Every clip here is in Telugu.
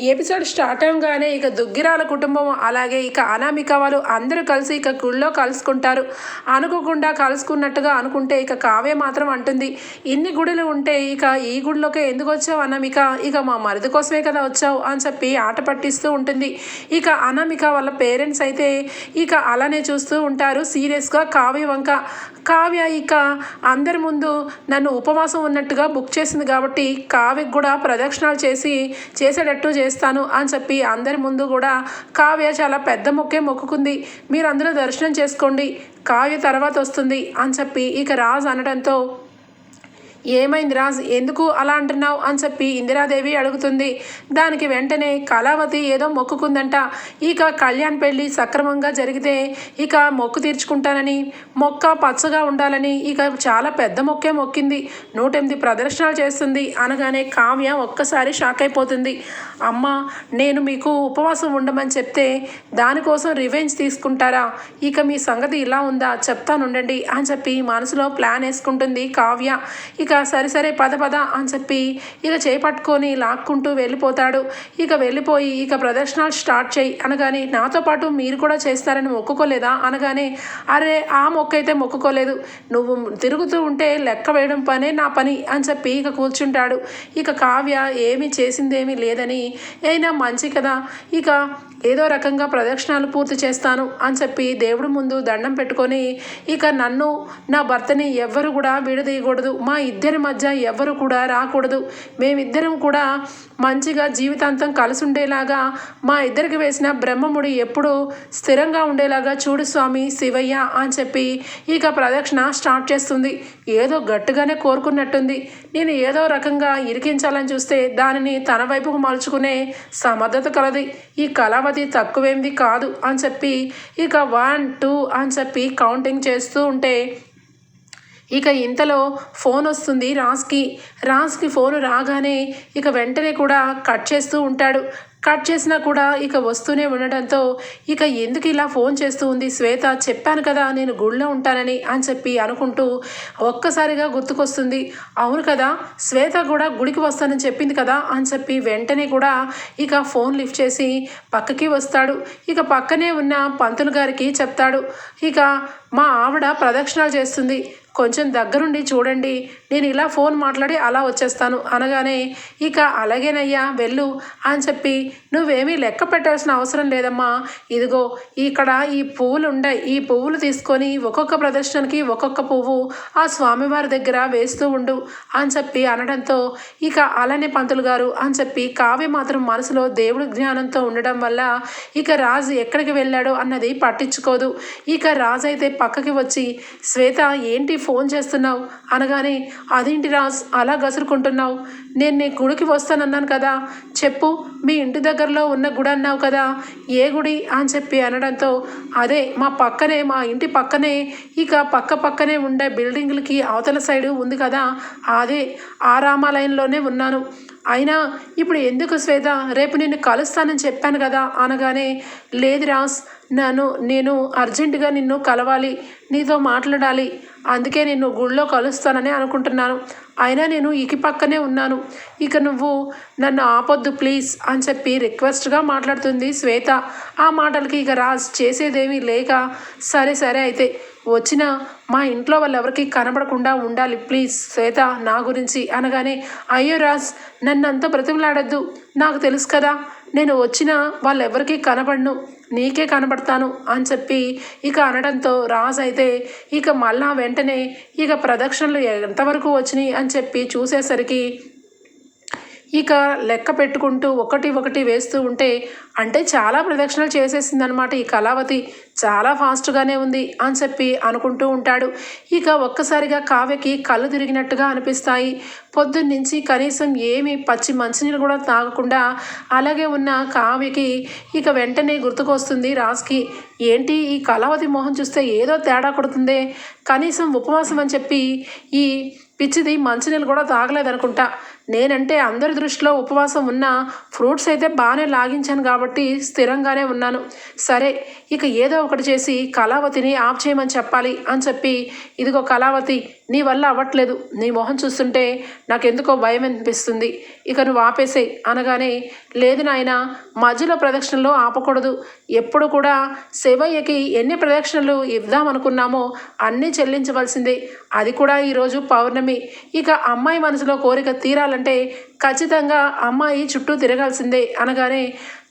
ఈ ఎపిసోడ్ స్టార్ట్ అవగానే ఇక దుగ్గిరాల కుటుంబం అలాగే ఇక అనామిక వాళ్ళు అందరూ కలిసి ఇక గుళ్ళో కలుసుకుంటారు. అనుకోకుండా కలుసుకున్నట్టుగా అనుకుంటే ఇక కావే మాత్రం అంటుంది ఇన్ని గుడులు ఉంటే ఇక ఈ గుడిలోకి ఎందుకు వచ్చావు అనామిక? ఇక మా మరిది కోసమే కదా వచ్చావు అని చెప్పి ఆట పట్టిస్తూ ఉంటుంది. ఇక అనామిక వాళ్ళ పేరెంట్స్ అయితే ఇక అలానే చూస్తూ ఉంటారు. సీరియస్గా కావ్య వంక కావ్య ఇక అందరి ముందు నన్ను ఉపవాసం ఉన్నట్టుగా బుక్ చేసింది కాబట్టి కావ్యకు కూడా ప్రదక్షిణాలు చేసి చేసేటట్టు చేస్తాను అని చెప్పి అందరి ముందు కూడా కావ్య చాలా పెద్ద మొక్కే మొక్కుకుంది. మీరు దర్శనం చేసుకోండి. కావ్య తర్వాత వస్తుంది అని చెప్పి ఇక రాజు అనడంతో ఏమైంది రాజ్? ఎందుకు అలా అంటున్నావు? అని చెప్పి ఇందిరాదేవి అడుగుతుంది. దానికి వెంటనే కళావతి ఏదో మొక్కుకుందంట. ఇక కళ్యాణ్ పెళ్ళి సక్రమంగా జరిగితే ఇక మొక్కు తీర్చుకుంటానని మొక్క పచ్చగా ఉండాలని ఇక చాలా పెద్ద మొక్కే మొక్కింది. నూటెనిమిది ప్రదర్శనలు చేస్తుంది. అనగానే కావ్య ఒక్కసారి షాక్ అయిపోతుంది. అమ్మ నేను మీకు ఉపవాసం ఉండమని చెప్తే దానికోసం రివెంజ్ తీసుకుంటారా? ఇక మీ సంగతి ఇలా ఉందా? చెప్తానుండండి అని చెప్పి మనసులో ప్లాన్ వేసుకుంటుంది కావ్య. ఇక సరే సరే పద పద అని చెప్పి ఇక చేపట్టుకొని లాక్కుంటూ వెళ్ళిపోతాడు. ఇక వెళ్ళిపోయి ఇక ప్రదర్శనలు స్టార్ట్ చేయి అనగానే నాతో పాటు మీరు కూడా చేస్తారని మొక్కుకోలేదా? అనగానే అరే ఆ మొక్క అయితే మొక్కుకోలేదు. నువ్వు తిరుగుతూ ఉంటే లెక్క వేయడం పనే నా పని అని చెప్పి ఇక కూర్చుంటాడు. ఇక కావ్య ఏమి చేసిందేమీ లేదని అయినా మంచి కదా. ఇక ఏదో రకంగా ప్రదక్షిణాలు పూర్తి చేస్తాను అని చెప్పి దేవుడి ముందు దండం పెట్టుకొని ఇక నన్ను నా భర్తని ఎవ్వరు కూడా విడదీయకూడదు. మా ఇద్దరు మధ్య ఎవరు కూడా రాకూడదు. మేమిద్దరం కూడా మంచిగా జీవితాంతం కలిసి ఉండేలాగా మా ఇద్దరికి వేసిన బ్రహ్మముడి ఎప్పుడూ స్థిరంగా ఉండేలాగా చూడు స్వామి శివయ్య అని చెప్పి ఇక ప్రదక్షిణ స్టార్ట్ చేస్తుంది. ఏదో గట్టిగానే కోరుకున్నట్టుంది. నేను ఏదో రకంగా ఇరికించాలని చూస్తే దానిని తన వైపుకు మలుచుకునే సమర్థత కలది. ఈ కళావతి తక్కువేంది కాదు అని చెప్పి ఇక వన్ టూ అని చెప్పి కౌంటింగ్ చేస్తూ ఉంటే ఇక ఇంతలో ఫోన్ వస్తుంది రాజ్కి రాజ్కి ఫోన్ రాగానే ఇక వెంటనే కూడా కట్ చేస్తూ ఉంటాడు. కట్ చేసినా కూడా ఇక వస్తూనే ఉండడంతో ఇక ఎందుకు ఇలా ఫోన్ చేస్తూ ఉంది? శ్వేత చెప్పాను కదా నేను గుళ్ళో ఉంటానని అని చెప్పి అనుకుంటూ ఒక్కసారిగా గుర్తుకొస్తుంది. అవును కదా శ్వేత కూడా గుడికి వస్తానని చెప్పింది కదా అని చెప్పి వెంటనే కూడా ఇక ఫోన్ లిఫ్ట్ చేసి పక్కకి వస్తాడు. ఇక పక్కనే ఉన్న పంతులు గారికి చెప్తాడు. ఇక మా ఆవిడ ప్రదక్షిణాలు చేస్తుంది. కొంచెం దగ్గరుండి చూడండి. నేను ఇలా ఫోన్ మాట్లాడి అలా వచ్చేస్తాను. అనగానే ఇక అలాగేనయ్యా వెళ్ళు అని చెప్పి నువ్వేమీ లెక్క పెట్టాల్సిన అవసరం లేదమ్మా. ఇదిగో ఇక్కడ ఈ పువ్వులు ఉండే ఈ పువ్వులు తీసుకొని ఒక్కొక్క ప్రదర్శనకి ఒక్కొక్క పువ్వు ఆ స్వామివారి దగ్గర వేస్తూ ఉండు అని చెప్పి అనడంతో ఇక అలానే పంతులు గారు అని చెప్పి కావ్య మాత్రం మనసులో దేవుడి జ్ఞానంతో ఉండడం వల్ల ఇక రాజు ఎక్కడికి వెళ్ళాడో అన్నది పట్టించుకోదు. ఇక రాజు అయితే పక్కకి వచ్చి శ్వేత ఏంటి ఫోన్ చేస్తున్నావు? అనగానే అదేంటి రాజ్ అలా గసురుకుంటున్నావు? నేను నీ గుడికి వస్తానన్నాను కదా. చెప్పు మీ ఇంటి దగ్గరలో ఉన్న గుడి అన్నావు కదా. ఏ గుడి? అని చెప్పి అనడంతో అదే మా పక్కనే మా ఇంటి పక్కనే ఇక పక్క పక్కనే ఉండే బిల్డింగ్లకి అవతల సైడు ఉంది కదా. అదే ఆ రామాలయంలోనే ఉన్నాను. అయినా ఇప్పుడు ఎందుకు శ్వేత? రేపు నిన్ను కలుస్తానని చెప్పాను కదా. అనగానే లేదు రాస్ నన్ను నేను అర్జెంటుగా నిన్ను కలవాలి. నీతో మాట్లాడాలి. అందుకే నేను గుళ్ళో కలుస్తానని అనుకుంటున్నాను. అయినా నేను ఇకి పక్కనే ఉన్నాను. ఇక నువ్వు నన్ను ఆపొద్దు ప్లీజ్ అని చెప్పి రిక్వెస్ట్గా మాట్లాడుతుంది శ్వేత. ఆ మాటలకి ఇక రాజ్ చేసేదేమీ లేక సరే సరే అయితే వచ్చిన మా ఇంట్లో వాళ్ళెవరికి కనబడకుండా ఉండాలి ప్లీజ్ శ్వేత నా గురించి అనగానే అయ్యో రాజ్ నన్ను అంత బ్రతిమలాడద్దు. నాకు తెలుసు కదా నేను వచ్చిన వాళ్ళెవరికీ కనబడను. నీకే కనబడతాను అని చెప్పి ఇక అనడంతో రాజ్ అయితే ఇక మళ్ళా వెంటనే ఇక ప్రదక్షిణలు ఎంతవరకు వచ్చినాయి అని చెప్పి చూసేసరికి ఇక లెక్క పెట్టుకుంటూ ఒకటి ఒకటి వేస్తూ ఉంటే అంటే చాలా ప్రదక్షిణలు చేసేసింది అనమాట ఈ కళావతి. చాలా ఫాస్ట్గానే ఉంది అని చెప్పి అనుకుంటూ ఉంటాడు. ఇక ఒక్కసారిగా కావ్యకి కళ్ళు తిరిగినట్టుగా అనిపిస్తాయి. పొద్దున్నుంచి కనీసం ఏమి పచ్చి మంచినీళ్ళు కూడా తాగకుండా అలాగే ఉన్న కావ్యకి ఇక వెంటనే గుర్తుకొస్తుంది రాజ్కి. ఏంటి ఈ కళావతి మొహం చూస్తే ఏదో తేడా కొడుతుందే? కనీసం ఉపవాసం అని చెప్పి ఈ పిచ్చిది మంచినీళ్ళు కూడా తాగలేదనుకుంటా. నేనంటే అందరి దృష్టిలో ఉపవాసం ఉన్న ఫ్రూట్స్ అయితే బాగానే లాగించాను కాబట్టి స్థిరంగానే ఉన్నాను. సరే ఇక ఏదో ఒకటి చేసి కళావతిని ఆఫ్ చేయమని చెప్పాలి అని చెప్పి ఇదిగో కళావతి నీ వల్ల అవ్వట్లేదు. నీ మొహం చూస్తుంటే నాకెందుకో భయం అనిపిస్తుంది. ఇక నువ్వు ఆపేసే అనగానే లేదు నాయన మధ్యలో ప్రదక్షిణలో ఆపకూడదు. ఎప్పుడు కూడా శివయ్యకి ఎన్ని ప్రదక్షిణలు ఇద్దామనుకున్నామో అన్నీ చెల్లించవలసిందే. అది కూడా ఈరోజు పౌర్ణమి. ఇక అమ్మాయి మనసులో కోరిక తీరాలంటే ఖచ్చితంగా అమ్మాయి చుట్టూ తిరగాల్సిందే అనగానే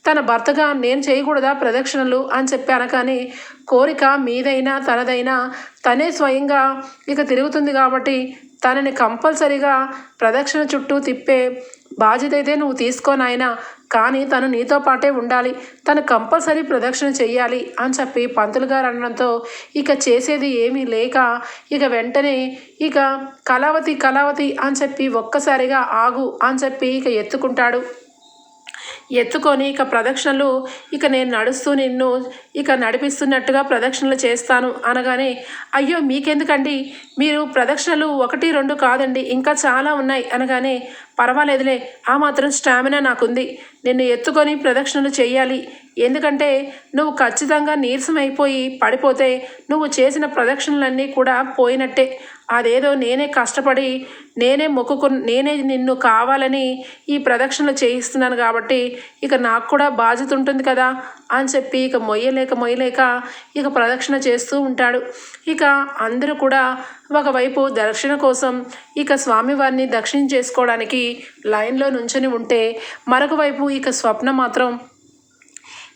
తన భర్తగా నేను చేయకూడదా ప్రదక్షిణలు అని చెప్పి అనగానే కోరిక మీదైనా తనదైనా తనే స్వయంగా ఇక తిరుగుతుంది కాబట్టి తనని కంపల్సరీగా ప్రదక్షిణ చుట్టూ తిప్పే బాధ్యత అయితే నువ్వు తీసుకోనాయన కానీ తను నీతో పాటే ఉండాలి. తను కంపల్సరీ ప్రదక్షిణ చెయ్యాలి అని చెప్పి పంతులు గారు అనడంతో ఇక చేసేది ఏమీ లేక ఇక వెంటనే ఇక కళావతి కళావతి అని చెప్పి ఒక్కసారిగా ఆగు అని చెప్పి ఇక ఎత్తుకుంటాడు. ఎత్తుకొని ఇక ప్రదక్షిణలు ఇక నేను నడుస్తూ నిన్ను ఇక నడిపిస్తున్నట్టుగా ప్రదక్షిణలు చేస్తాను అనగానే అయ్యో మీకెందుకండి? మీరు ప్రదక్షిణలు ఒకటి రెండు కాదండి ఇంకా చాలా ఉన్నాయి అనగానే పర్వాలేదులే ఆ మాత్రం స్టామినా నాకుంది. నిన్ను ఎత్తుకొని ప్రదక్షిణలు చేయాలి ఎందుకంటే నువ్వు ఖచ్చితంగా నీరసం అయిపోయి పడిపోతే నువ్వు చేసిన ప్రదక్షిణలన్నీ కూడా పోయినట్టే. అదేదో నేనే కష్టపడి నేనే మొక్కుకు నేనే నిన్ను కావాలని ఈ ప్రదక్షిణలు చేయిస్తున్నాను కాబట్టి ఇక నాకు కూడా బాధ్యత ఉంటుంది కదా. అని చెప్పి ఇక మొయ్యలేక మొయ్యలేక ఇక ప్రదక్షిణ చేస్తూ ఉంటాడు. ఇక అందరూ కూడా ఒకవైపు దర్శన కోసం ఇక స్వామివారిని దక్షిణ చేసుకోవడానికి లైన్లో నుంచొని ఉంటే మరొక వైపు ఇక స్వప్న మాత్రం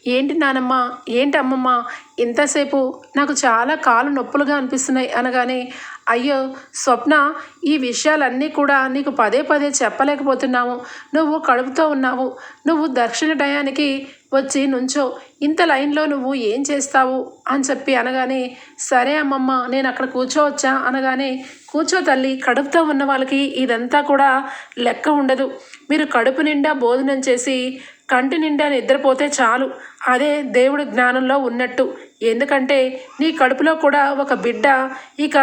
ఏంటి నానమ్మ? ఏంటి అమ్మమ్మ? ఇంతసేపు నాకు చాలా కాలు నొప్పులుగా అనిపిస్తున్నాయి అనగానే అయ్యో స్వప్న ఈ విషయాలన్నీ కూడా నీకు పదే పదే చెప్పలేకపోతున్నాము నువ్వు కడుపుతో ఉన్నావు. నువ్వు దర్శన టయానికి వచ్చి నుంచో. ఇంత లైన్లో నువ్వు ఏం చేస్తావు? అని చెప్పి అనగానే సరే అమ్మమ్మ నేను అక్కడ కూర్చోవచ్చా? అనగానే కూర్చో తల్లి కడుపుతో ఉన్న వాళ్ళకి ఇదంతా కూడా లెక్క ఉండదు. మీరు కడుపు నిండా భోజనం చేసి కంటి నిండా నిద్రపోతే చాలు. అదే దేవుడి జ్ఞానంలో ఉన్నట్టు. ఎందుకంటే నీ కడుపులో కూడా ఒక బిడ్డ ఇక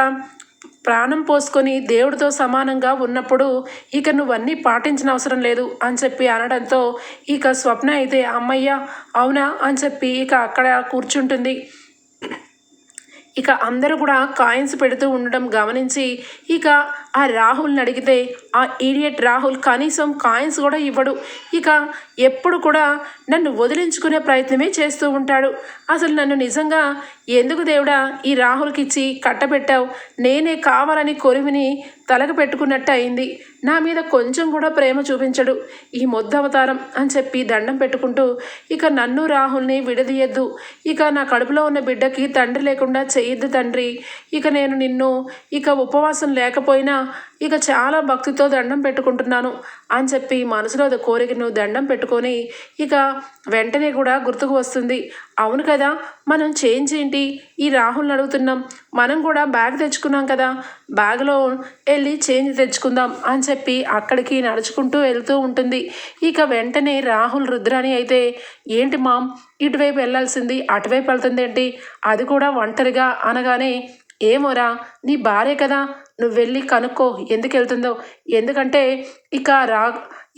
ప్రాణం పోసుకొని దేవుడితో సమానంగా ఉన్నప్పుడు ఇక నువ్వన్నీ పాటించిన అవసరం లేదు అని చెప్పి అనడంతో ఇక స్వప్న అయితే అమ్మయ్య అవునా? అని చెప్పి ఇక అక్కడ కూర్చుంటుంది. ఇక అందరూ కూడా కాయిన్స్ పెడుతూ ఉండడం గమనించి ఇక ఆ రాహుల్ని అడిగితే ఆ ఈడియట్ రాహుల్ కనీసం కాయిన్స్ కూడా ఇవ్వడు. ఇక ఎప్పుడు కూడా నన్ను వదిలించుకునే ప్రయత్నమే చేస్తూ ఉంటాడు. అసలు నన్ను నిజంగా ఎందుకు దేవుడా ఈ రాహుల్కి ఇచ్చి కట్టబెట్టావు? నేనే కావాలని కొరివిని తలకు పెట్టుకున్నట్టు అయింది. నా మీద కొంచెం కూడా ప్రేమ చూపించడు. ఈ మొద్దు అవతారం అని చెప్పి దండం పెట్టుకుంటూ ఇక నన్ను రాహుల్ని విడదీయద్దు. ఇక నా కడుపులో ఉన్న బిడ్డకి తండ్రి లేకుండా చేయొద్దు తండ్రి. ఇక నేను నిన్ను ఇక ఉపవాసం లేకపోయినా ఇక చాలా భక్తితో దండం పెట్టుకుంటున్నాను అని చెప్పి మనసులో కోరికను దండం పెట్టుకొని ఇక వెంటనే కూడా గుర్తుకు వస్తుంది. అవును కదా మనం చేంజ్ ఏంటి? ఈ రాహుల్ని అడుగుతున్నాం. మనం కూడా బ్యాగ్ తెచ్చుకున్నాం కదా బ్యాగ్లో వెళ్ళి చేంజ్ తెచ్చుకుందాం అని చెప్పి అక్కడికి నడుచుకుంటూ వెళ్తూ ఉంటుంది. ఇక వెంటనే రాహుల్ రుద్రాని అయితే ఏంటి మామ్ ఇటువైపు వెళ్ళాల్సింది అటువైపు వెళ్తుంది ఏంటి అది కూడా ఒంటరిగా అనగానే ఏమోరా నీ భార్య కదా నువ్వు వెళ్ళి కనుక్కో ఎందుకు వెళ్తుందో ఎందుకంటే ఇక రా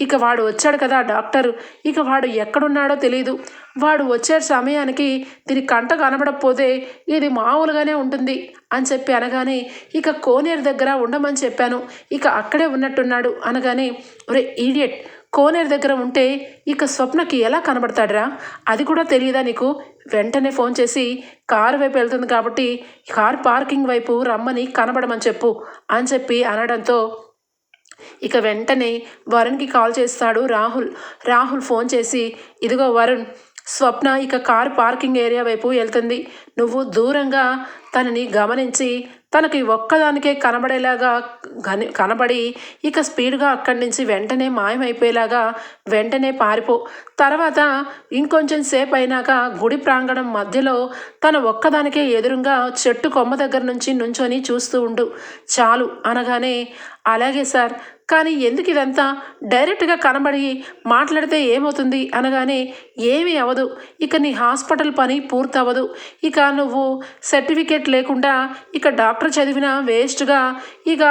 ఇక వాడు వచ్చాడు కదా డాక్టర్. ఇక వాడు ఎక్కడున్నాడో తెలియదు వాడు వచ్చే సమయానికి దీని కంట కనబడకపోతే ఇది మామూలుగానే ఉంటుంది అని చెప్పి అనగానే ఇక కోనేరు దగ్గర ఉండమని చెప్పాను. ఇక అక్కడే ఉన్నట్టున్నాడు అనగానే ఒరే ఈడియట్ కోనేరు దగ్గర ఉంటే ఇక స్వప్నకి ఎలా కనబడతాడురా? అది కూడా తెలియదా నీకు? వెంటనే ఫోన్ చేసి కారు వైపు వెళ్తుంది కాబట్టి కార్ పార్కింగ్ వైపు రమ్మని కనబడమని చెప్పు అని చెప్పి అనడంతో ఇక వెంటనే వరుణ్కి కాల్ చేస్తాడు రాహుల్. రాహుల్ ఫోన్ చేసి ఇదిగో వరుణ్ స్వప్న ఇక కార్ పార్కింగ్ ఏరియా వైపు వెళ్తుంది. నువ్వు దూరంగా తనని గమనించి తనకి ఒక్కదానికే కనబడేలాగా కని కనబడి ఇక స్పీడ్గా అక్కడి నుంచి వెంటనే మాయమైపోయేలాగా వెంటనే పారిపో. తర్వాత ఇంకొంచెం సేపు అయినాక గుడి ప్రాంగణం మధ్యలో తన ఒక్కదానికే ఎదురుగా చెట్టు కొమ్మ దగ్గర నుంచి నుంచొని చూస్తూ ఉండు. చాలు అనగానే అలాగే సార్. కానీ ఎందుకు ఇదంతా డైరెక్ట్గా కనబడి మాట్లాడితే ఏమవుతుంది అనగానే ఏమీ అవ్వదు. ఇక నీ హాస్పిటల్ పని పూర్తవ్వదు. ఇక నువ్వు సర్టిఫికేట్ లేకుండా ఇక డాక్టర్ చదివిన వేస్ట్గా ఇక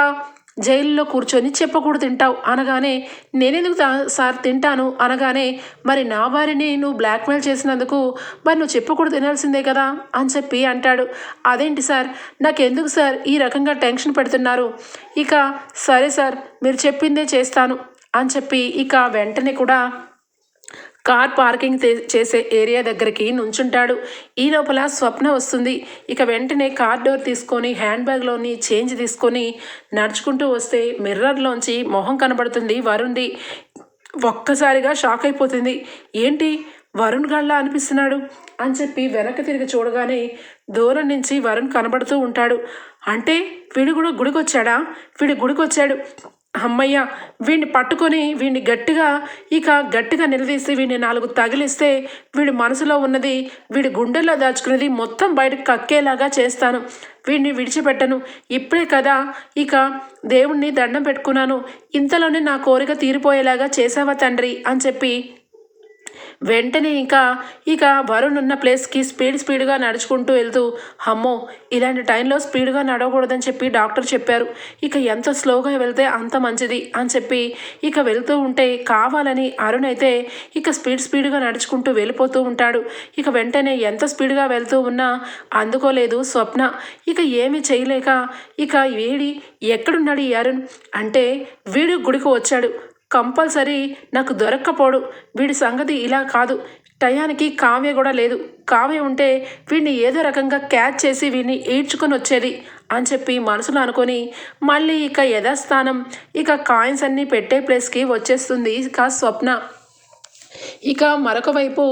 జైల్లో కూర్చొని చెప్పకూడదు తింటావు అనగానే నేనెందుకు సార్ తింటాను? అనగానే మరి నా భార్యని నువ్వు బ్లాక్మెయిల్ చేసినందుకు మరి నువ్వు చెప్పకూడదు తినాల్సిందే కదా? అని చెప్పి అంటాడు. అదేంటి సార్? నాకెందుకు సార్ ఈ రకంగా టెన్షన్ పెడుతున్నారు? ఇక సరే సార్ మీరు చెప్పిందే చేస్తాను అని చెప్పి ఇక వెంటనే కూడా కార్ పార్కింగ్ చేసే ఏరియా దగ్గరికి నుంచుంటాడు. ఈ లోపల స్వప్న వస్తుంది. ఇక వెంటనే కార్ డోర్ తీసుకొని హ్యాండ్ బ్యాగ్లోని చేంజ్ తీసుకొని నడుచుకుంటూ వస్తే మిర్రర్లోంచి మొహం కనబడుతుంది వరుణ్ది. ఒక్కసారిగా షాక్ అయిపోతుంది. ఏంటి? వరుణ్ గళ్ళ అనిపిస్తున్నాడు? అని చెప్పి వెనక్కి తిరిగి చూడగానే దూరం నుంచి వరుణ్ కనబడుతూ ఉంటాడు. అంటే వీడు కూడా గుడికొచ్చాడా? వీడు గుడికొచ్చాడు. అమ్మయ్య వీడిని పట్టుకొని వీడిని గట్టిగా ఇక గట్టిగా నిలదీసి వీడిని నాలుగు తగిలిస్తే వీడి మనసులో ఉన్నది వీడి గుండెల్లో దాచుకున్నది మొత్తం బయటకు కక్కేలాగా చేస్తాను. వీడిని విడిచిపెట్టను. ఇప్పుడే కదా ఇక దేవుణ్ణి దండం పెట్టుకున్నాను. ఇంతలోనే నా కోరిక తీరిపోయేలాగా చేసావా తండ్రి అని చెప్పి వెంటనే ఇంకా ఇక వరుణ్ ఉన్న ప్లేస్కి స్పీడ్ స్పీడ్గా నడుచుకుంటూ వెళ్తూ అమ్మో ఇలాంటి టైంలో స్పీడ్గా నడవకూడదని చెప్పి డాక్టర్ చెప్పారు. ఇక ఎంత స్లోగా వెళ్తే అంత మంచిది అని చెప్పి ఇక వెళ్తూ ఉంటే కావాలని అరుణ్ అయితే ఇక స్పీడ్ స్పీడ్గా నడుచుకుంటూ వెళ్ళిపోతూ ఉంటాడు. ఇక వెంటనే ఎంత స్పీడ్గా వెళ్తూ ఉన్నా అందుకోలేదు స్వప్న. ఇక ఏమి చేయలేక ఇక వేడి ఎక్కడున్నాడు ఈ అరుణ్? అంటే వీడు గుడికి వచ్చాడు. కంపల్సరీ నాకు దొరక్కపోడు. వీడి సంగతి ఇలా కాదు. టయానికి కావ్య కూడా లేదు. కావ్య ఉంటే వీడిని ఏదో రకంగా క్యాచ్ చేసి వీడిని ఈడ్చుకొని వచ్చేది అని చెప్పి మనసులో అనుకొని మళ్ళీ ఇక యథాస్థానం ఇక కాయిన్స్ అన్నీ పెట్టే ప్లేస్కి వచ్చేస్తుంది ఇక స్వప్న. ఇక మరొక వైపు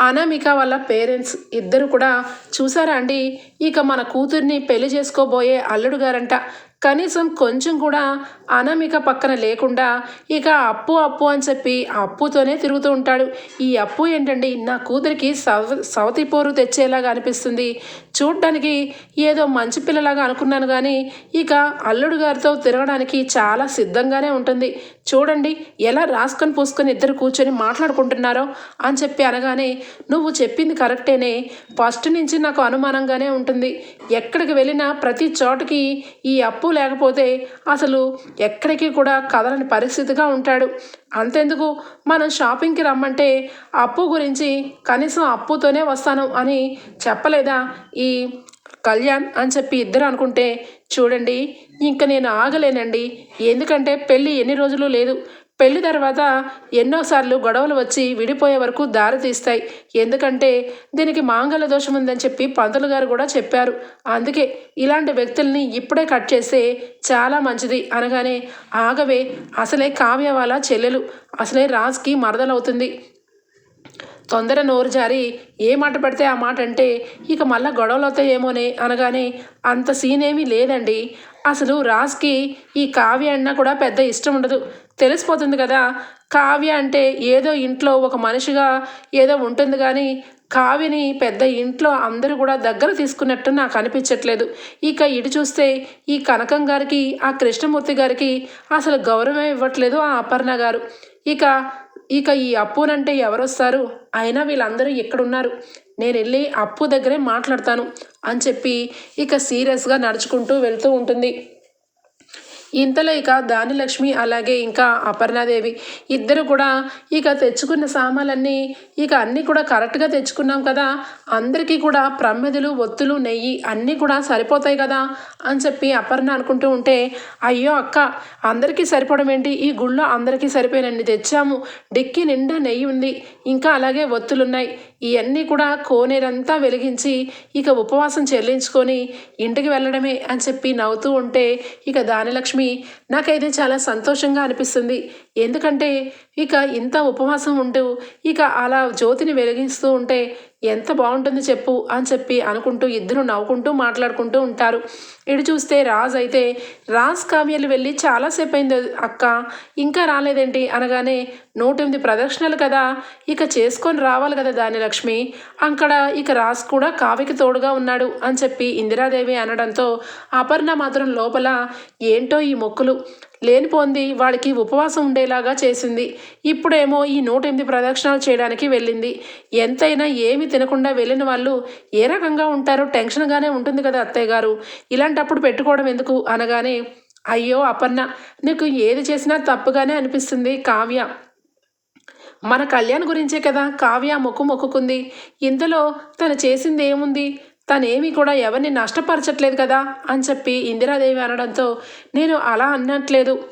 అనామిక వాళ్ళ పేరెంట్స్ ఇద్దరు కూడా చూసారా అండి? ఇక మన కూతుర్ని పెళ్ళి చేసుకోబోయే అల్లుడు గారంట. కనీసం కొంచెం కూడా అనామిక పక్కన లేకుండా ఇక అప్పు అప్పు అని చెప్పి అప్పుతోనే తిరుగుతూ ఉంటాడు. ఈ అప్పు ఏంటండి? నా కూతురికి సవ సవతి పోరు తెచ్చేలాగా అనిపిస్తుంది. చూడ్డానికి ఏదో మంచి పిల్లలాగా అనుకున్నాను కానీ ఇక అల్లుడు గారితో తిరగడానికి చాలా సిద్ధంగానే ఉంటుంది. చూడండి ఎలా రాసుకొని పూసుకొని ఇద్దరు కూర్చొని మాట్లాడుకుంటున్నారో అని చెప్పి అనగానే నువ్వు చెప్పింది కరెక్టేనే. ఫస్ట్ నుంచి నాకు అనుమానంగానే ఉంటుంది. ఎక్కడికి వెళ్ళినా ప్రతి చోటుకి ఈ అప్పు లేకపోతే అసలు ఎక్కడికి కూడా కదలని పరిస్థితిగా ఉంటాడు. అంతెందుకు? మనం షాపింగ్కి రమ్మంటే అప్పు గురించి కనీసం అప్పుతోనే వస్తాను అని చెప్పలేదా ఈ కళ్యాణ్ అని చెప్పి ఇద్దరు అనుకుంటే చూడండి ఇంక నేను ఆగలేనండి. ఎందుకంటే పెళ్ళి ఎన్ని రోజులు లేదు. పెళ్ళి తర్వాత ఎన్నోసార్లు గొడవలు వచ్చి విడిపోయే వరకు దారి తీస్తాయి. ఎందుకంటే దీనికి మాంగళ్య దోషం ఉందని చెప్పి పంతులు గారు కూడా చెప్పారు. అందుకే ఇలాంటి వ్యక్తుల్ని ఇప్పుడే కట్ చేస్తే చాలా మంచిది అనగానే ఆగవే అసలే కావ్య వాళ్ళ చెల్లెలు. అసలే రాజ్కి మరదలవుతుంది. తొందర నోరు జారి ఏ మాట పడితే ఆ మాట అంటే ఇక మళ్ళా గొడవలు అవుతాయేమోనే అనగానే అంత సీన్ ఏమీ లేదండి. అసలు రాజ్కి ఈ కావ్య అన్న కూడా పెద్ద ఇష్టం ఉండదు. తెలిసిపోతుంది కదా కావ్య అంటే ఏదో ఇంట్లో ఒక మనిషిగా ఏదో ఉంటుంది కానీ కావ్యని పెద్ద ఇంట్లో అందరూ కూడా దగ్గర తీసుకున్నట్టు నాకు అనిపించట్లేదు. ఇక ఇటు చూస్తే ఈ కనకం గారికి ఆ కృష్ణమూర్తి గారికి అసలు గౌరవం ఇవ్వట్లేదు ఆ అపర్ణ గారు. ఇక ఇక ఈ అప్పునంటే ఎవరొస్తారు? అయినా వీళ్ళందరూ ఇక్కడున్నారు. నేను వెళ్ళి అప్పు దగ్గరే మాట్లాడతాను అని చెప్పి ఇక సీరియస్గా నడుచుకుంటూ వెళ్తూ ఉంటుంది. ఇంతలో ఇక దానిలక్ష్మి అలాగే ఇంకా అపర్ణాదేవి ఇద్దరు కూడా ఇక తెచ్చుకున్న సామాన్లన్నీ ఇక అన్నీ కూడా కరెక్ట్గా తెచ్చుకున్నాం కదా అందరికీ కూడా ప్రమ్మెదలు ఒత్తులు నెయ్యి అన్నీ కూడా సరిపోతాయి కదా అని చెప్పి అపర్ణ అనుకుంటూ ఉంటే అయ్యో అక్క అందరికీ సరిపోవడం ఏంటి? ఈ గుళ్ళో అందరికీ సరిపోయినన్ని తెచ్చాము. డిక్కి నిండా నెయ్యి ఉంది. ఇంకా అలాగే ఒత్తులున్నాయి. ఇవన్నీ కూడా కోనేరంతా వెలిగించి ఇక ఉపవాసం చెల్లించుకొని ఇంటికి వెళ్ళడమే అని చెప్పి నవ్వుతూ ఉంటే ఇక దానిలక్ష్మి నాకైతే చాలా సంతోషంగా అనిపిస్తుంది. ఎందుకంటే ఇక ఇంత ఉపవాసం ఉంటూ ఇక అలా జ్యోతిని వెలిగిస్తూ ఉంటే ఎంత బాగుంటుంది చెప్పు అని చెప్పి అనుకుంటూ ఇద్దరు నవ్వుకుంటూ మాట్లాడుకుంటూ ఉంటారు. ఇటు చూస్తే రాజ్ అయితే రాజ్ కావ్యలు వెళ్ళి చాలాసేపు అయింది అక్క ఇంకా రాలేదేంటి? అనగానే నూటెనిమిది ప్రదక్షిణలు కదా ఇక చేసుకొని రావాలి కదా దాని లక్ష్మి అక్కడ ఇక రాజ్ కూడా కావ్యకి తోడుగా ఉన్నాడు అని చెప్పి ఇందిరాదేవి అనడంతో అపర్ణ మాత్రం లోపల ఏంటో ఈ మొక్కులు? లేనిపోంది. వాళ్ళకి ఉపవాసం ఉండేలాగా చేసింది. ఇప్పుడేమో ఈ నూట ఎనిమిది ప్రదక్షిణాలు చేయడానికి వెళ్ళింది. ఎంతైనా ఏమి తినకుండా వెళ్ళిన వాళ్ళు ఏ రకంగా ఉంటారో టెన్షన్గానే ఉంటుంది కదా అత్తయ్య గారు. ఇలాంటప్పుడు పెట్టుకోవడం ఎందుకు? అనగానే అయ్యో అపర్ణ నీకు ఏది చేసినా తప్పుగానే అనిపిస్తుంది కావ్య. మన కళ్యాణ్ గురించే కదా కావ్య మొక్కు మొక్కుకుంది. ఇందులో తను చేసింది ఏముంది? తనేమి కూడా ఎవరిని నష్టపరచట్లేదు కదా అని చెప్పి ఇందిరాదేవి అనడంతో నేను అలా అన్నట్లేదు.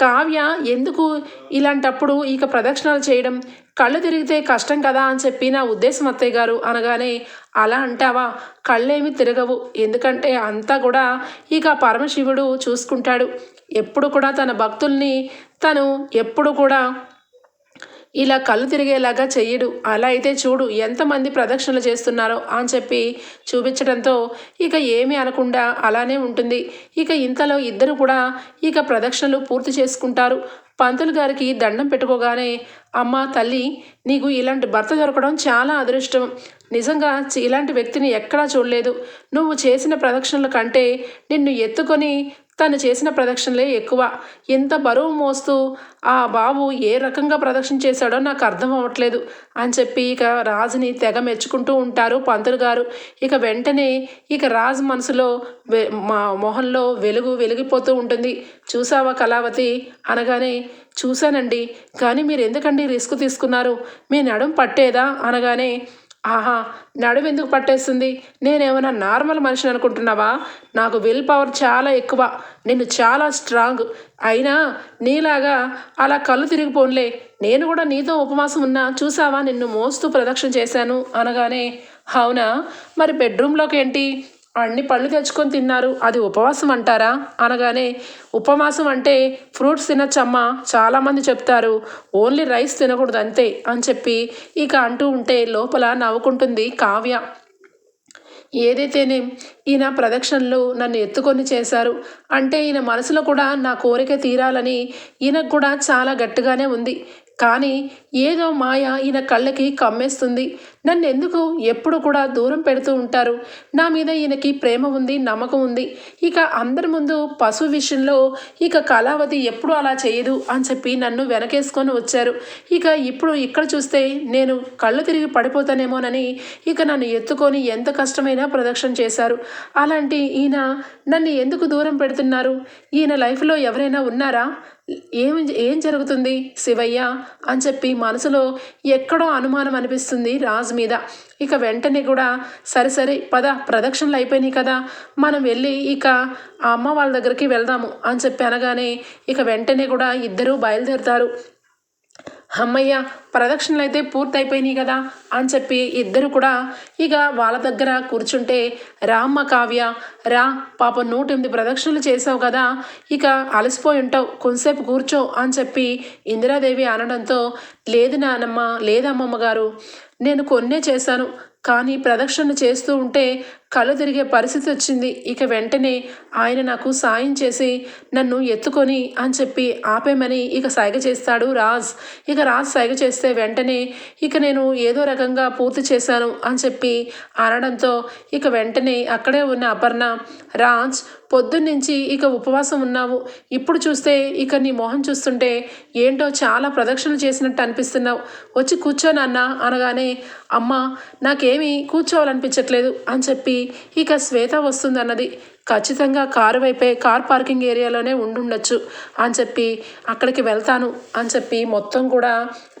కావ్య ఎందుకు ఇలాంటప్పుడు ఇక ప్రదక్షిణాలు చేయడం? కళ్ళు తిరిగితే కష్టం కదా అని చెప్పి నా ఉద్దేశం అత్తయ్య గారు అనగానే అలా అంటావా? కళ్ళేమి తిరగవు. ఎందుకంటే అంతా కూడా ఇక పరమశివుడు చూసుకుంటాడు. ఎప్పుడు కూడా తన భక్తుల్ని తను ఎప్పుడు కూడా ఇలా కళ్ళు తిరిగేలాగా చెయ్యడు. అలా అయితే చూడు ఎంతమంది ప్రదక్షిణలు చేస్తున్నారో అని చెప్పి చూపించడంతో ఇక ఏమీ అనకుండా అలానే ఉంటుంది. ఇక ఇంతలో ఇద్దరు కూడా ఇక ప్రదక్షిణలు పూర్తి చేసుకుంటారు. పంతులు గారికి దండం పెట్టుకోగానే అమ్మ తల్లి నీకు ఇలాంటి భర్త దొరకడం చాలా అదృష్టం. నిజంగా ఇలాంటి వ్యక్తిని ఎక్కడా చూడలేదు. నువ్వు చేసిన ప్రదక్షిణల కంటే నిన్ను ఎత్తుకొని తను చేసిన ప్రదక్షిణలే ఎక్కువ. ఎంత బరువు మోస్తూ ఆ బాబు ఏ రకంగా ప్రదక్షిణ చేశాడో నాకు అర్థం అవ్వట్లేదు అని చెప్పి ఇక రాజుని తెగ మెచ్చుకుంటూ ఉంటారు పంతులు గారు. ఇక వెంటనే ఇక రాజు మనసులో మా మొహంలో వెలుగు వెలిగిపోతూ ఉంటుంది. చూసావా కళావతి? అనగానే చూశానండి. కానీ మీరు ఎందుకండి రిస్క్ తీసుకున్నారు? మీ నడుం పట్టేదా? అనగానే ఆహా నడుము ఎందుకు పట్టేస్తుంది నేనేమైనా నార్మల్ మనిషిని అనుకుంటున్నావా? నాకు విల్ పవర్ చాలా ఎక్కువ. నేను చాలా స్ట్రాంగ్. అయినా నీలాగా అలా కళ్ళు తిరిగిపోన్లే నేను కూడా నీతో ఉపవాసం ఉన్నా. చూసావా? నిన్ను మోస్తూ ప్రదక్షిణ చేశాను అనగానే అవునా? మరి బెడ్రూమ్లోకి ఏంటి? అన్ని పళ్ళు తెచ్చుకొని తిన్నారు. అది ఉపవాసం అంటారా? అనగానే ఉపవాసం అంటే ఫ్రూట్స్ తినచ్చమ్మా చాలామంది చెప్తారు. ఓన్లీ రైస్ తినకూడదు అంతే అని చెప్పి ఇక అంటూ ఉంటే లోపల నవ్వుకుంటుంది కావ్య. ఏదైతేనే ఈయన ప్రదక్షిణలు నన్ను ఎత్తుకొని చేశారు. అంటే ఈయన మనసులో కూడా నా కోరిక తీరాలని ఈయనకు కూడా చాలా గట్టిగానే ఉంది. కానీ ఏదో మాయ ఈయన కళ్ళకి కమ్మేస్తుంది. నన్ను ఎందుకు ఎప్పుడు కూడా దూరం పెడుతూ ఉంటారు. నా మీద ఈయనకి ప్రేమ ఉంది నమ్మకం ఉంది. ఇక అందరి ముందు పశు విషయంలో ఇక కళావతి ఎప్పుడు అలా చేయదు అని చెప్పి నన్ను వెనకేసుకొని వచ్చారు. ఇక ఇప్పుడు ఇక్కడ చూస్తే నేను కళ్ళు తిరిగి పడిపోతానేమోనని ఇక నన్ను ఎత్తుకొని ఎంత కష్టమైనా ప్రదక్షిణ చేశారు. అలాంటి ఈయన నన్ను ఎందుకు దూరం పెడుతున్నారు? ఈయన లైఫ్లో ఎవరైనా ఉన్నారా? ఏం ఏం జరుగుతుంది? శివయ్య అని చెప్పి మనసులో ఎక్కడో అనుమానం అనిపిస్తుంది రాజు మీద. ఇక వెంటనే కూడా సరే సరే పద ప్రదక్షిణలు అయిపోయినాయి కదా మనం వెళ్ళి ఇక ఆ అమ్మ వాళ్ళ దగ్గరికి వెళ్దాము అని చెప్పి అనగానే ఇక వెంటనే కూడా ఇద్దరూ బయలుదేరుతారు. అమ్మయ్య ప్రదక్షిణలు అయితే పూర్తయిపోయినాయి కదా అని చెప్పి ఇద్దరు కూడా ఇక వాళ్ళ దగ్గర కూర్చుంటే రామ్మ కావ్య రా పాప నూట ఎనిమిది ప్రదక్షిణలు చేసావు కదా ఇక అలసిపోయి ఉంటావు కొంతసేపు కూర్చో అని చెప్పి ఇందిరాదేవి అనడంతో లేదు నానమ్మ లేదమ్మమ్మ గారు నేను కొన్నే చేశాను కానీ ప్రదక్షిణ చేస్తూ ఉంటే కళ్ళు తిరిగే పరిస్థితి వచ్చింది. ఇక వెంటనే ఆయన నాకు సాయం చేసి నన్ను ఎత్తుకొని అని చెప్పి ఆపేమని ఇక సైగ చేస్తాడు రాజ్. ఇక రాజ్ సైగ చేస్తే వెంటనే ఇక నేను ఏదో రకంగా పూర్తి చేశాను అని చెప్పి అనడంతో ఇక వెంటనే అక్కడే ఉన్న అపర్ణ రాజ్ పొద్దున్నుంచి ఇక ఉపవాసం ఉన్నావు. ఇప్పుడు చూస్తే ఇక నీ మొహం చూస్తుంటే ఏంటో చాలా ప్రదక్షిణలు చేసినట్టు అనిపిస్తున్నావు. వచ్చి కూర్చోనన్నా అనగానే అమ్మ నాకేమీ కూర్చోవాలనిపించట్లేదు అని చెప్పి ఇక శ్వేత వస్తుందన్నది. ఖచ్చితంగా కారు వైపే కార్ పార్కింగ్ ఏరియాలోనే ఉండుండొచ్చు అని చెప్పి అక్కడికి వెళ్తాను అని చెప్పి మొత్తం కూడా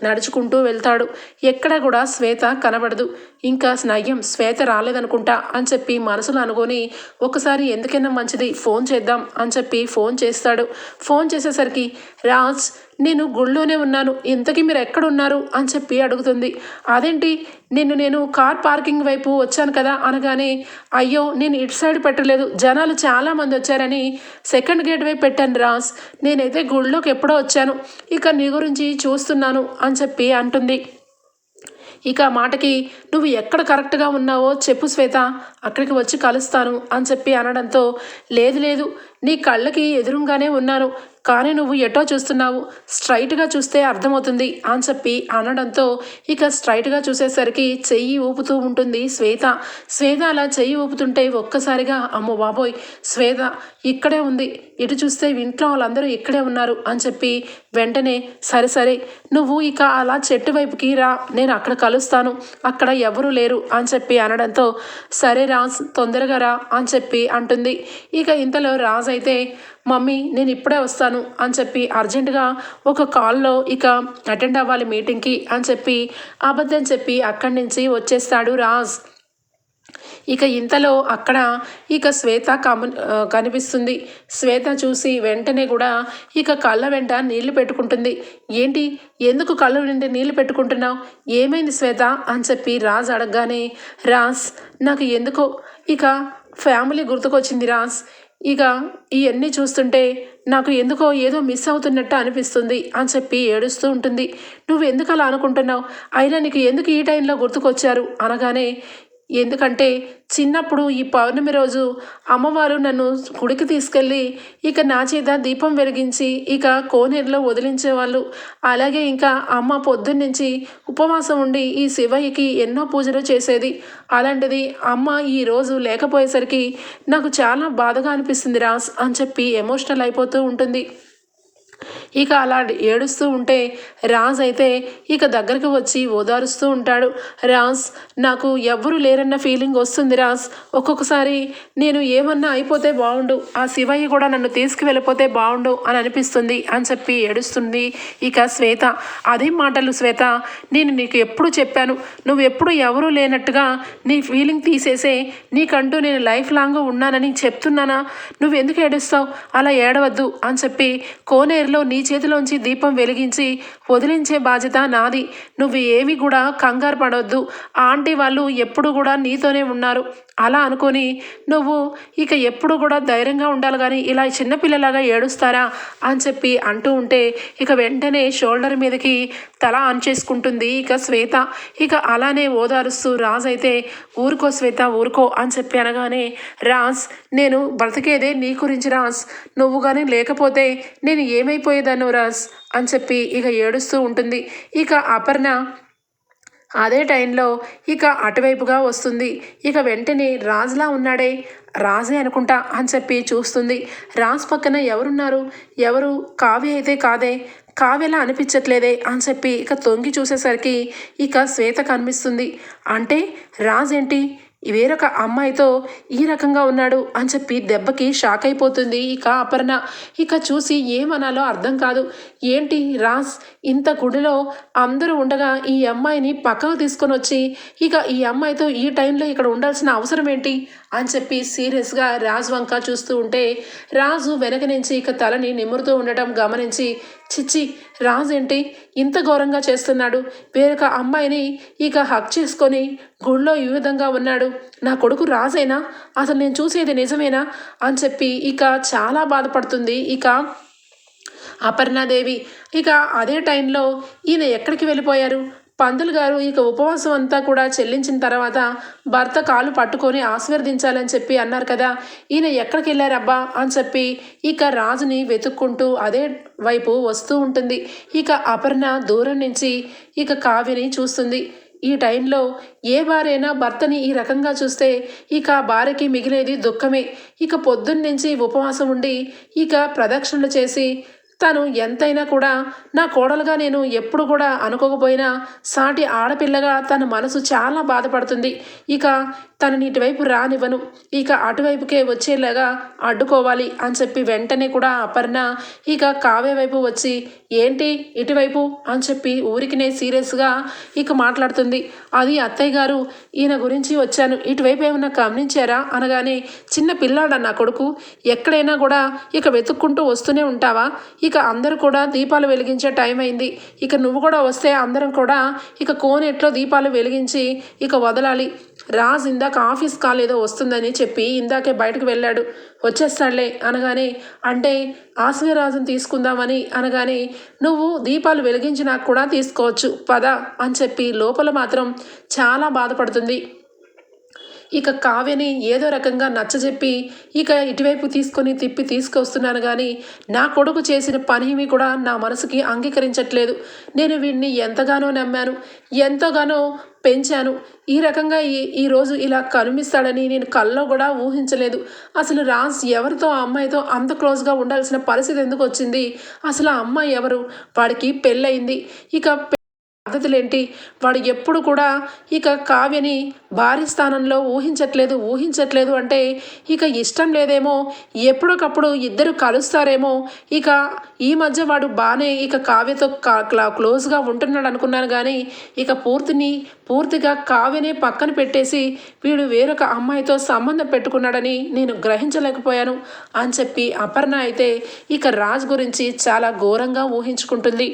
నడుచుకుంటూ వెళ్తాడు. ఎక్కడ కూడా శ్వేత కనబడదు. ఇంకా నయ్యం శ్వేత రాలేదనుకుంటా అని చెప్పి మనసులో అనుకొని ఒకసారి ఎందుకైనా మంచిది ఫోన్ చేద్దాం అని చెప్పి ఫోన్ చేస్తాడు. ఫోన్ చేసేసరికి రాజ్ నేను గుళ్ళోనే ఉన్నాను. ఇంతకీ మీరు ఎక్కడున్నారు? అని చెప్పి అడుగుతుంది. అదేంటి? నిన్ను నేను కార్ పార్కింగ్ వైపు వచ్చాను కదా అనగానే అయ్యో నేను ఇటు సైడ్ పెట్టలేదు. జనాలు చాలామంది వచ్చారని సెకండ్ గేట్ వైపు పెట్టాను రాస్ నేనైతే గుళ్ళోకి ఎప్పుడో వచ్చాను. ఇక నీ గురించి చూస్తున్నాను అని చెప్పి అంటుంది. ఇక మాటకి నువ్వు ఎక్కడ కరెక్ట్గా ఉన్నావో చెప్పు శ్వేత. అక్కడికి వచ్చి కలుస్తాను అని చెప్పి అనడంతో లేదు లేదు. నీ కళ్ళకి ఎదురుగానే ఉన్నాను కానీ నువ్వు ఎటో చూస్తున్నావు? స్ట్రైట్గా చూస్తే అర్థమవుతుంది అని చెప్పి అనడంతో ఇక స్ట్రైట్గా చూసేసరికి చెయ్యి ఊపుతూ ఉంటుంది శ్వేత. శ్వేత అలా చెయ్యి ఊపుతుంటే ఒక్కసారిగా అమ్మో బాబోయ్ శ్వేత ఇక్కడే ఉంది. ఇటు చూస్తే ఇంట్లో వాళ్ళందరూ ఇక్కడే ఉన్నారు అని చెప్పి వెంటనే సరే సరే నువ్వు ఇక అలా చెట్టు వైపుకి రా. నేను అక్కడ కలుస్తాను. అక్కడ ఎవరూ లేరు అని చెప్పి అనడంతో సరే రాజ్ తొందరగా రా అని చెప్పి అంటుంది. ఇక ఇంతలో రాజ్ అయితే మమ్మీ నేను ఇప్పుడే వస్తాను అని చెప్పి అర్జెంటుగా ఒక కాల్లో ఇక అటెండ్ అవ్వాలి మీటింగ్కి అని చెప్పి అబద్ధం చెప్పి అక్కడి నుంచి వచ్చేస్తాడు రాజ్. ఇక ఇంతలో అక్కడ ఇక శ్వేత కమ కనిపిస్తుంది. శ్వేత చూసి వెంటనే కూడా ఇక కళ్ళ వెంట నీళ్ళు పెట్టుకుంటుంది. ఏంటి? ఎందుకు కళ్ళ వెంట నీళ్ళు పెట్టుకుంటున్నావు? ఏమైంది శ్వేత? అని చెప్పి రాజ్ అడగగానే రాజ్ నాకు ఎందుకో ఇక ఫ్యామిలీ గుర్తుకొచ్చింది రాజ్. ఇక ఇవన్నీ చూస్తుంటే నాకు ఎందుకో ఏదో మిస్ అవుతున్నట్టు అనిపిస్తుంది అని చెప్పి ఏడుస్తూ ఉంటుంది. నువ్వు ఎందుకు అలా అనుకుంటున్నావు? అయినా నీకు ఎందుకు ఈ టైంలో గుర్తుకొచ్చారు? అనగానే ఎందుకంటే చిన్నప్పుడు ఈ పౌర్ణమి రోజు అమ్మవారు నన్ను గుడికి తీసుకెళ్ళి ఇక నా చేత దీపం వెలిగించి ఇక కోనేరులో వదిలించేవాళ్ళు. అలాగే ఇంకా అమ్మ పొద్దున్నుంచి ఉపవాసం ఉండి ఈ శివయ్యకి ఎన్నో పూజలు చేసేది. అలాంటిది అమ్మ ఈ రోజు లేకపోయేసరికి నాకు చాలా బాధగా అనిపిస్తుంది రాస్ అని చెప్పి ఎమోషనల్ అయిపోతూ ఉంటుంది. ఇక అలా ఏడుస్తూ ఉంటే రాజ్ అయితే ఇక దగ్గరికి వచ్చి ఓదారుస్తూ ఉంటాడు. రాజ్ నాకు ఎవ్వరు లేరన్న ఫీలింగ్ వస్తుంది రాజ్. ఒక్కొక్కసారి నేను ఏమన్నా అయిపోతే బాగుండు ఆ శివయ్య కూడా నన్ను తీసుకువెళ్ళిపోతే బాగుండు అని అనిపిస్తుంది అని చెప్పి ఏడుస్తుంది ఇక శ్వేత. అదే మాటలు శ్వేత నేను నీకు ఎప్పుడు చెప్పాను నువ్వు ఎప్పుడు ఎవరూ లేనట్టుగా నీ ఫీలింగ్ తీసేసే నీకంటూ నేను లైఫ్ లాంగ్ ఉన్నానని చెప్తున్నానా? నువ్వు ఎందుకు ఏడుస్తావు? అలా ఏడవద్దు అని చెప్పి కోనేరు కోనేరులో నీ చేతిలోంచి దీపం వెలిగించి వదిలించే బాధ్యత నాది. నువ్వు ఏమి కూడా కంగారు పడవద్దు ఆంటీ వాళ్ళు ఎప్పుడు కూడా నీతోనే ఉన్నారు. అలా అనుకొని నువ్వు ఇక ఎప్పుడు కూడా ధైర్యంగా ఉండాలి కానీ ఇలా చిన్నపిల్లలాగా ఏడుస్తారా అని చెప్పి అంటూ ఉంటే ఇక వెంటనే షోల్డర్ మీదకి తల ఆన్ చేసుకుంటుంది ఇక శ్వేత. ఇక అలానే ఓదారుస్తూ రాజ్ అయితే ఊరుకో శ్వేత ఊరుకో అని చెప్పి అనగానే రాజ్ నేను బ్రతికేదే నీ గురించి రాజ్. నువ్వు కానీ లేకపోతే నేను ఏమైపోయేదాను రాజ్ అని చెప్పి ఇక ఏడుస్తూ ఉంటుంది. ఇక అపర్ణ అదే టైంలో ఇక అటువైపుగా వస్తుంది. ఇక వెంటనే రాజులా ఉన్నాడే. రాజే అనుకుంటా అని చెప్పి చూస్తుంది. రాజ్ పక్కన ఎవరున్నారు? ఎవరు? కావ్య అయితే కాదే. కావ్యలా అనిపించట్లేదే అని చెప్పి ఇక తొంగి చూసేసరికి ఇక శ్వేత కనిపిస్తుంది. అంటే రాజ్ ఏంటి వేరొక అమ్మాయితో ఈ రకంగా ఉన్నాడు అని చెప్పి దెబ్బకి షాక్ అయిపోతుంది ఇక అపర్ణ. ఇక చూసి ఏమనాలో అర్థం కాదు. ఏంటి రాజ్? ఇంత గుడిలో అందరూ ఉండగా ఈ అమ్మాయిని పక్కకు తీసుకొని వచ్చి ఇక ఈ అమ్మాయితో ఈ టైంలో ఇక్కడ ఉండాల్సిన అవసరం ఏంటి? అని చెప్పి సీరియస్గా రాజు వంక చూస్తూ ఉంటే రాజు వెనక నుంచి ఇక తలని నిమురుతూ ఉండటం గమనించి చిచ్చి రాజు ఏంటి? ఇంత ఘోరంగా చేస్తున్నాడు. వేరొక అమ్మాయిని ఇక హక్ చేసుకొని గుళ్ళో ఈ విధంగా ఉన్నాడు. నా కొడుకు రాజేనా? అసలు నేను చూసేది నిజమేనా? అని చెప్పి ఇక చాలా బాధపడుతుంది. ఇక అపర్ణాదేవి. ఇక అదే టైంలో ఈయన ఎక్కడికి వెళ్ళిపోయారు? పంతులు గారు ఇక ఉపవాసం అంతా కూడా చెల్లించిన తర్వాత భర్త కాలు పట్టుకొని ఆశీర్వదించాలని చెప్పి అన్నారు కదా. ఈయన ఎక్కడికి వెళ్ళారబ్బా అని చెప్పి ఇక రాజుని వెతుక్కుంటూ అదే వైపు వస్తూ ఉంటుంది. ఇక అపర్ణ దూరం నుంచి ఇక కావ్యని చూస్తుంది. ఈ టైంలో ఏ భార్యైనా భర్తని ఈ రకంగా చూస్తే ఇక ఆ భార్యకి మిగిలేది దుఃఖమే. ఇక పొద్దున్నుంచి ఉపవాసం ఉండి ఇక ప్రదక్షిణలు చేసి తను ఎంతైనా కూడా నా కోడలుగా నేను ఎప్పుడు కూడా అనుకోకపోయినా సాటి ఆడపిల్లగా తన మనసు చాలా బాధపడుతుంది. ఇక తనని ఇటువైపు రానివ్వను. ఇక అటువైపుకే వచ్చేలాగా అడ్డుకోవాలి అని చెప్పి వెంటనే కూడా అపర్ణ ఇక కావ్య వైపు వచ్చి ఏంటి ఇటువైపు? అని చెప్పి ఊరికినే సీరియస్గా ఇక మాట్లాడుతుంది. అది అత్తయ్య గారు ఈయన గురించి వచ్చాను. ఇటువైపు ఏమన్నా గమనించారా? అనగానే చిన్న పిల్లాడ నా కొడుకు ఎక్కడైనా కూడా ఇక వెతుక్కుంటూ వస్తూనే ఉంటావా? ఇక అందరూ కూడా దీపాలు వెలిగించే టైం అయింది. ఇక నువ్వు కూడా వస్తే అందరం కూడా ఇక కోనేట్లో దీపాలు వెలిగించి ఇక వదలాలి. రాజ్ ఇందాక ఆఫీస్ కాల్ ఏదో వస్తుందని చెప్పి ఇందాకే బయటకు వెళ్ళాడు. వచ్చేస్తాడులే అనగానే అంటే ఆశ్వరాజును తీసుకుందామని అనగానే నువ్వు దీపాలు వెలిగించినా కూడా తీసుకోవచ్చు పద అని చెప్పి లోపల మాత్రం చాలా బాధపడుతుంది. ఇక కావ్యని ఏదో రకంగా నచ్చజెప్పి ఇక ఇటువైపు తీసుకొని తిప్పి తీసుకొస్తున్నాను కానీ నా కొడుకు చేసిన పనివి కూడా నా మనసుకి అంగీకరించట్లేదు. నేను వీడిని ఎంతగానో నమ్మాను ఎంతగానో పెంచాను. ఈ రకంగా ఈ ఈరోజు ఇలా కనిపిస్తాడని నేను కల్లో కూడా ఊహించలేదు. అసలు రాజ్ ఎవరితో ఆ అమ్మాయితో అంత క్లోజ్గా ఉండాల్సిన పరిస్థితి ఎందుకు వచ్చింది? అసలు ఆ అమ్మాయి ఎవరు? వాడికి పెళ్ళయింది. ఇక పద్ధతులేంటి? వాడు ఎప్పుడు కూడా ఇక కావ్యని భారీ స్థానంలో ఊహించట్లేదు ఊహించట్లేదు అంటే ఇక ఇష్టం లేదేమో ఎప్పటికప్పుడు ఇద్దరు కలుస్తారేమో ఇక ఈ మధ్య వాడు బాగానే ఇక కావ్యతో క్లోజ్గా ఉంటున్నాడు అనుకున్నాను కానీ ఇక పూర్తిని పూర్తిగా కావ్యనే పక్కన పెట్టేసి వీడు వేరొక అమ్మాయితో సంబంధం పెట్టుకున్నాడని నేను గ్రహించలేకపోయాను అని చెప్పి అపర్ణ అయితే ఇక రాజ్ గురించి చాలా ఘోరంగా ఊహించుకుంటుంది.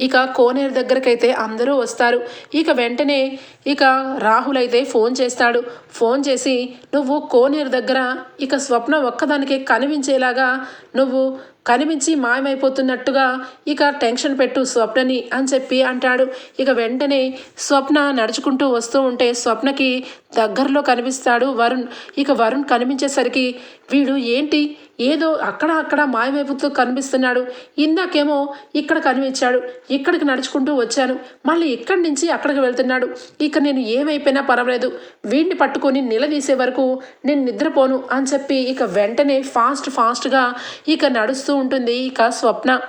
ఇక కోనేరు దగ్గరకైతే అందరూ వస్తారు. ఇక వెంటనే ఇక రాహుల్ అయితే ఫోన్ చేస్తాడు. ఫోన్ చేసి నువ్వు కోనేరు దగ్గర ఇక స్వప్న ఒక్కదానికి కనిపించేలాగా నువ్వు కనిపించి మాయమైపోతున్నట్టుగా ఇక టెన్షన్ పెట్టు స్వప్నని అని చెప్పి అంటాడు. ఇక వెంటనే స్వప్న నడుచుకుంటూ వస్తూ ఉంటే స్వప్నకి దగ్గరలో కనిపిస్తాడు వరుణ్. ఇక వరుణ్ కనిపించేసరికి వీడు ఏంటి? ఏదో అక్కడ అక్కడ మాయమైపుతూ కనిపిస్తున్నాడు. ఇందాకేమో ఇక్కడ కనిపించాడు. ఇక్కడికి నడుచుకుంటూ వచ్చాను. మళ్ళీ ఇక్కడి నుంచి అక్కడికి వెళ్తున్నాడు. ఇక నేను ఏమైపోయినా పర్వాలేదు. వీడిని పట్టుకొని నిలదీసే వరకు నేను నిద్రపోను అని చెప్పి ఇక వెంటనే ఫాస్ట్ ఫాస్ట్గా ఇక నడుస్తూ ఉంటుంది ఇక స్వప్న.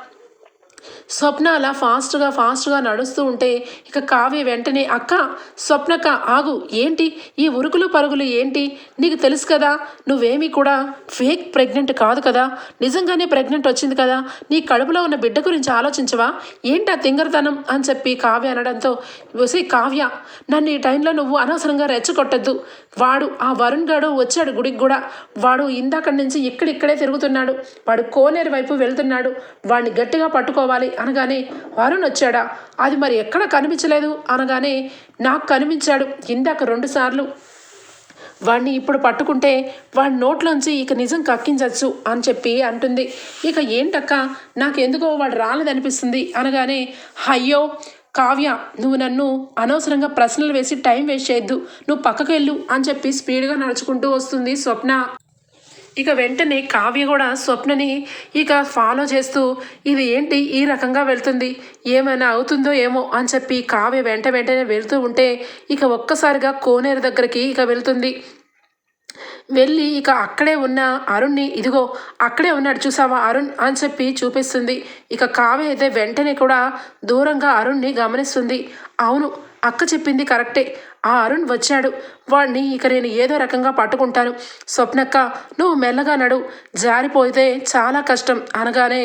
స్వప్న అలా ఫాస్ట్గా ఫాస్ట్గా నడుస్తూ ఉంటే ఇక కావ్య వెంటనే అక్క స్వప్నక్క ఆగు ఏంటి? ఈ ఉరుకులు పరుగులు ఏంటి? నీకు తెలుసు కదా నువ్వేమీ కూడా ఫేక్ ప్రెగ్నెంట్ కాదు కదా. నిజంగానే ప్రెగ్నెంట్ వచ్చింది కదా. నీ కడుపులో ఉన్న బిడ్డ గురించి ఆలోచించవా? ఏంటి ఆ తింగరతనం అని చెప్పి కావ్య అనడంతో వసే కావ్య నన్ను ఈ టైంలో నువ్వు అనవసరంగా రెచ్చగొట్టద్దు. వాడు ఆ వరుణ్ గాడు వచ్చాడు గుడికి కూడా. వాడు ఇందాక నుంచి ఇక్కడిక్కడే తిరుగుతున్నాడు. వాడు కోనేరు వైపు వెళ్తున్నాడు. వాడిని గట్టిగా పట్టుకోవాలి. అనగానే వరుణ్ వచ్చాడా? అది మరి ఎక్కడ కనిపించలేదు? అనగానే నాకు కనిపించాడు ఇందాక రెండుసార్లు వాణ్ణి వాడిని ఇప్పుడు పట్టుకుంటే వాడి నోట్లోంచి ఇక నిజం కక్కించచ్చు అని చెప్పి అంటుంది. ఇక ఏంటక్క? నాకెందుకో వాడు రాలేదనిపిస్తుంది అనగానే అయ్యో! కావ్య నువ్వు నన్ను అనవసరంగా ప్రశ్నలు వేసి టైం వేస్ట్ చేయొద్దు. నువ్వు పక్కకు వెళ్ళు అని చెప్పి స్పీడ్గా నడుచుకుంటూ వస్తుంది స్వప్న. ఇక వెంటనే కావ్య కూడా స్వప్నని ఇక ఫాలో చేస్తూ ఇది ఏంటి? ఈ రకంగా వెళ్తుంది. ఏమైనా అవుతుందో ఏమో? అని చెప్పి కావ్య వెంట వెంటనే వెళ్తూ ఉంటే ఇక ఒక్కసారిగా కోనేరు దగ్గరికి ఇక వెళ్తుంది. వెళ్ళి ఇక అక్కడే ఉన్న అరుణ్ని ఇదిగో అక్కడే ఉన్నాడు చూసావా అరుణ్? అని చెప్పి చూపిస్తుంది. ఇక కావ్య అయితే వెంటనే కూడా దూరంగా అరుణ్ని గమనిస్తుంది. అవును అక్క చెప్పింది కరెక్టే. ఆ అరుణ్ వచ్చాడు. వాణ్ణి ఇక నేను ఏదో రకంగా పట్టుకుంటాను. స్వప్నక్క నువ్వు మెల్లగా నడు. జారిపోతే చాలా కష్టం అనగానే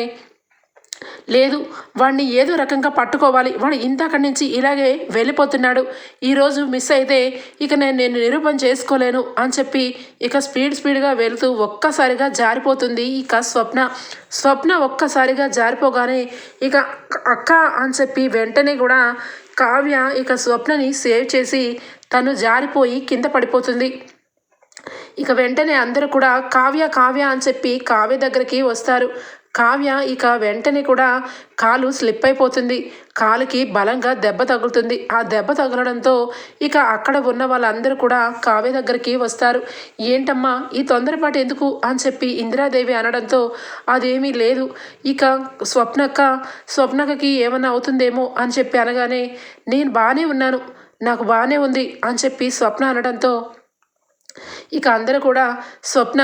లేదు వాడిని ఏదో రకంగా పట్టుకోవాలి. వాడు ఇంతక్కడి నుంచి ఇలాగే వెళ్ళిపోతున్నాడు. ఈరోజు మిస్ అయితే ఇక నేను నేను నిరూపణ చేసుకోలేను అని చెప్పి ఇక స్పీడ్ స్పీడ్గా వెళుతూ ఒక్కసారిగా జారిపోతుంది ఇక స్వప్న. స్వప్న ఒక్కసారిగా జారిపోగానే ఇక అక్క అని చెప్పి వెంటనే కూడా కావ్య ఇక స్వప్నని సేవ్ చేసి తను జారిపోయి కింద పడిపోతుంది. ఇక వెంటనే అందరూ కూడా కావ్య కావ్య అని చెప్పి కావ్య దగ్గరికి వస్తారు. కావ్య ఇక వెంటనే కూడా కాలు స్లిప్ అయిపోతుంది. కాలుకి బలంగా దెబ్బ తగులుతుంది. ఆ దెబ్బ తగలడంతో ఇక అక్కడ ఉన్న వాళ్ళందరూ కూడా కావ్య దగ్గరికి వస్తారు. ఏంటమ్మా ఈ తొందరపాటు ఎందుకు? అని చెప్పి ఇందిరాదేవి అనడంతో అదేమీ లేదు. ఇక స్వప్నక్క స్వప్నక్కకి ఏమన్నా అవుతుందేమో? అని చెప్పి అనగానే నేను బాగానే ఉన్నాను. నాకు బాగానే ఉంది. అని చెప్పి స్వప్న అనడంతో ఇక అందరూ కూడా స్వప్న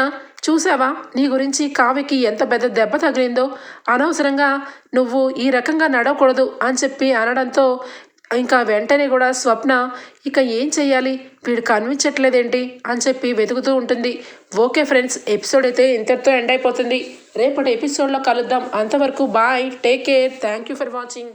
చూసావా నీ గురించి కావ్యకి ఎంత పెద్ద దెబ్బ తగిలిందో? అనవసరంగా నువ్వు ఈ రకంగా నడవకూడదు అని చెప్పి అనడంతో ఇంకా వెంటనే కూడా స్వప్న ఇక ఏం చేయాలి వీడు కనిపించట్లేదేంటి? అని చెప్పి వెతుకుతూ ఉంటుంది. ఓకే ఫ్రెండ్స్ ఎపిసోడ్ అయితే ఇంతటితో ఎండ్ అయిపోతుంది. రేపటి ఎపిసోడ్లో కలుద్దాం. అంతవరకు bye take care. Thank you for watching.